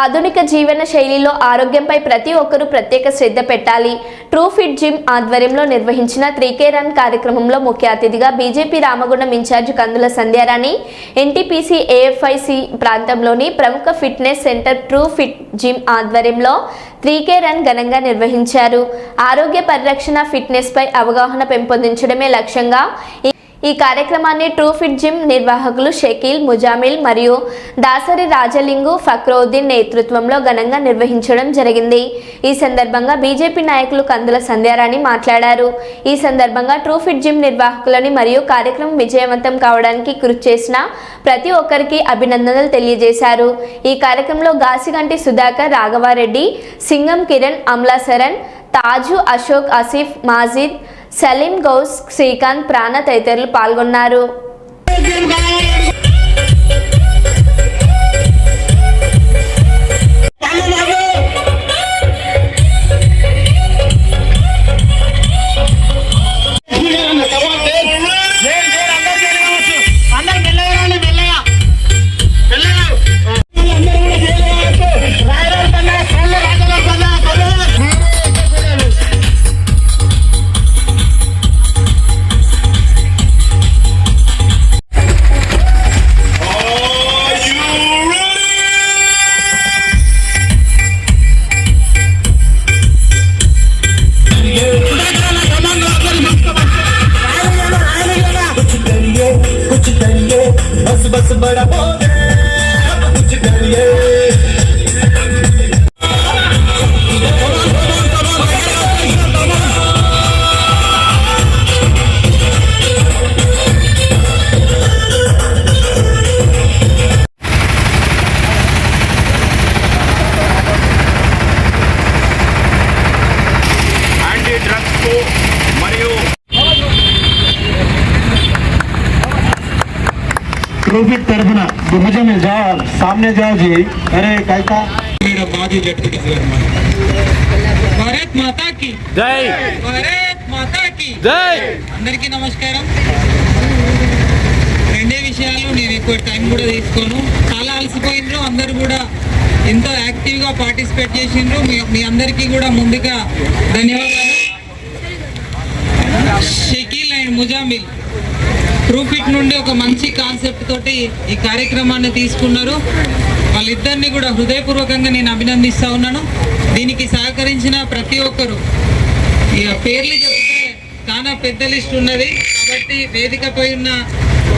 ఆధునిక జీవన శైలిలో ఆరోగ్యంపై ప్రతి ఒక్కరూ ప్రత్యేక శ్రద్ధ పెట్టాలి. ట్రూ ఫిట్ జిమ్ ఆధ్వర్యంలో నిర్వహించిన త్రీకే రన్ కార్యక్రమంలో ముఖ్య అతిథిగా BJP Ramagundam in-charge Kandula Sandhyarani NTPC AFIC ప్రాంతంలోని ప్రముఖ fitness centre true fit gym ఆధ్వర్యంలో త్రీకే రన్ ఘనంగా నిర్వహించారు. ఆరోగ్య పరిరక్షణ ఫిట్నెస్పై అవగాహన పెంపొందించడమే లక్ష్యంగా ఈ కార్యక్రమాన్ని ట్రూఫిట్ జిమ్ నిర్వాహకులు షకీల్ ముజామిల్ మరియు దాసరి రాజలింగు ఫక్రోద్దీన్ నేతృత్వంలో ఘనంగా నిర్వహించడం జరిగింది. ఈ సందర్భంగా బీజేపీ నాయకులు కందుల సంధ్యారాణి మాట్లాడారు. ఈ సందర్భంగా ట్రూఫిట్ జిమ్ నిర్వాహకులని మరియు కార్యక్రమం విజయవంతం కావడానికి కృషి చేసిన ప్రతి ఒక్కరికి అభినందనలు తెలియజేశారు. ఈ కార్యక్రమంలో గాసిగంటి సుధాకర్ రాఘవారెడ్డి సింగం కిరణ్ అమ్లాసరన్ తాజు అశోక్ ఆసిఫ్ మాజిద్ సలీం గౌస్ శ్రీకాంత్ ప్రాణ తదితరులు పాల్గొన్నారు. பட போது ट्रॉफिक तरफना भुजा में जाओ सामने जाओ जी अरे कैसा मेरा बाजी जटके భారత్ మాతా కి జై భారత్ మాతా కి జై అందరికీ నమస్కారం రెండే విషయాలు నేను ఎక్కువ టైం కూడా తీసుకోను చాలా అలసిపోయినరు అందరూ కూడా ఎంతో యాక్టివ్గా పార్టిసిపేట్ చేసిండ్రు మీ మీ అందరికీ కూడా ముందుగా ధన్యవాదాలు షకీల్ అండ్ ముజామిల్ ట్రూఫిక్ నుండి ఒక మంచి కాన్సెప్ట్ తోటి ఈ కార్యక్రమాన్ని తీసుకున్నారు. వాళ్ళిద్దరిని కూడా హృదయపూర్వకంగా నేను అభినందిస్తూ ఉన్నాను. దీనికి సహకరించిన ప్రతి ఒక్కరు. ఇక పేర్లు చెప్తే చాలా పెద్ద లిస్ట్ ఉన్నది. కాబట్టి వేదికపై ఉన్న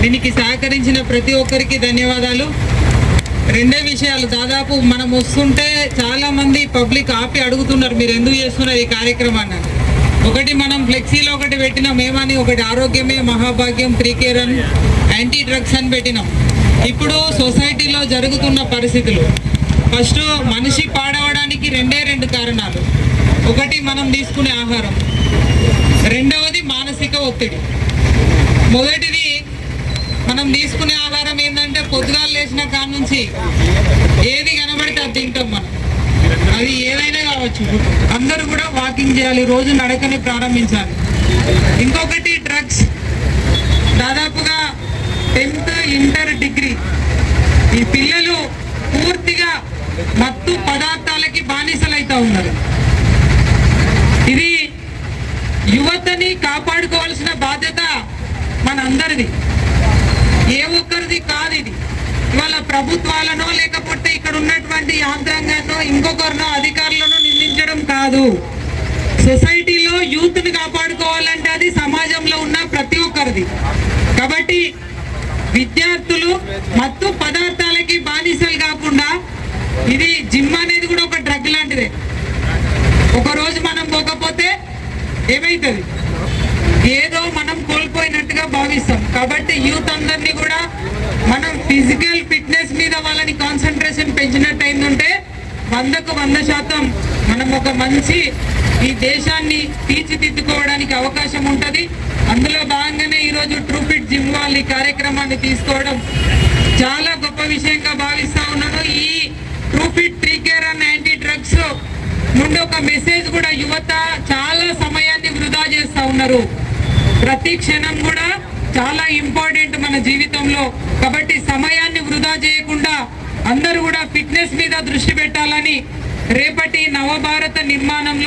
దీనికి సహకరించిన ప్రతి ఒక్కరికి ధన్యవాదాలు. రెండే విషయాలు. దాదాపు మనం వస్తుంటే చాలామంది పబ్లిక్ ఆపి అడుగుతున్నారు మీరు ఎందుకు చేస్తున్నారు ఈ కార్యక్రమాన్ని? ఒకటి మనం ఫ్లెక్సీలో ఒకటి పెట్టినాం. ఏమని? ఒకటి ఆరోగ్యమే మహాభాగ్యం త్రీకే యాంటీ డ్రగ్స్ అని పెట్టినాం. ఇప్పుడు సొసైటీలో జరుగుతున్న పరిస్థితులు. ఫస్ట్ మనిషి పాడవడానికి రెండే రెండు కారణాలు. ఒకటి మనం తీసుకునే ఆహారం. రెండవది మానసిక ఒత్తిడి. మొదటిది మనం తీసుకునే ఆహారం ఏంటంటే పొద్దుగాలు లేచిన కాడ నుంచి ఏది కనబడితే అది తింటాం మనం. అది ఏదైనా కావచ్చు. అందరూ కూడా వాకింగ్ చేయాలి. రోజు నడకని ప్రారంభించాలి. ఇంకొకటి డ్రగ్స్ దాదాపుగా టెన్త్ ఇంటర్ డిగ్రీ. ఈ పిల్లలు పూర్తిగా మత్తు పదార్థాలకి బానిసలైతా ఉన్నారు. ఇది యువతని కాపాడుకోవాల్సిన బాధ్యత మనందరిది. ఏ ఒక్కరిది కాదు ఇది. ప్రభుత్వాలనో లేకపోతే ఇక్కడ ఉన్నటువంటి యాంత్రాంగాన్నో ఇంకొకరినో అధికారులను నిందించడం కాదు. సొసైటీలో యూత్ని కాపాడుకోవాలంటే అది సమాజంలో ఉన్న ప్రతి ఒక్కరిది. కాబట్టి విద్యార్థులు మత్తు పదార్థాలకి బానిసలు కాకుండా ఇది జిమ్ అనేది కూడా ఒక డ్రగ్ లాంటిదే. ఒకరోజు మనం పోకపోతే ఏమైతుంది? ఏదో మనం కోల్పోయినట్టుగా భావిస్తాం. కాబట్టి యూత్ అందరినీ కూడా మనం ఫిజికల్ ఫిట్నెస్ మీద వాళ్ళని కాన్సన్ట్రేషన్ పెంచినట్టు అయిందంటే వందకు వంద శాతం మనం ఒక మంచి ఈ దేశాన్ని తీర్చిదిద్దుకోవడానికి అవకాశం ఉంటుంది. అందులో భాగంగానే ఈరోజు ట్రూఫిట్ జిమ్ వాళ్ళు ఈ కార్యక్రమాన్ని తీసుకోవడం చాలా గొప్ప విషయంగా భావిస్తా ఉన్నాను. ఈ ట్రూఫిట్ త్రీ కేర్ అన్న యాంటీ డ్రగ్స్ నుండి ఒక మెసేజ్ కూడా యువత చాలా సమయాన్ని వృధా చేస్తూ ఉన్నారు. ప్రతి క్షణం కూడా చాలా ఇంపార్టెంట్ మన జీవితంలో. కాబట్టి సమయాన్ని వృధా చేయకుండా అందరూ కూడా ఫిట్నెస్ మీద దృష్టి పెట్టాలని రేపటి నవభారత నిర్మాణంలో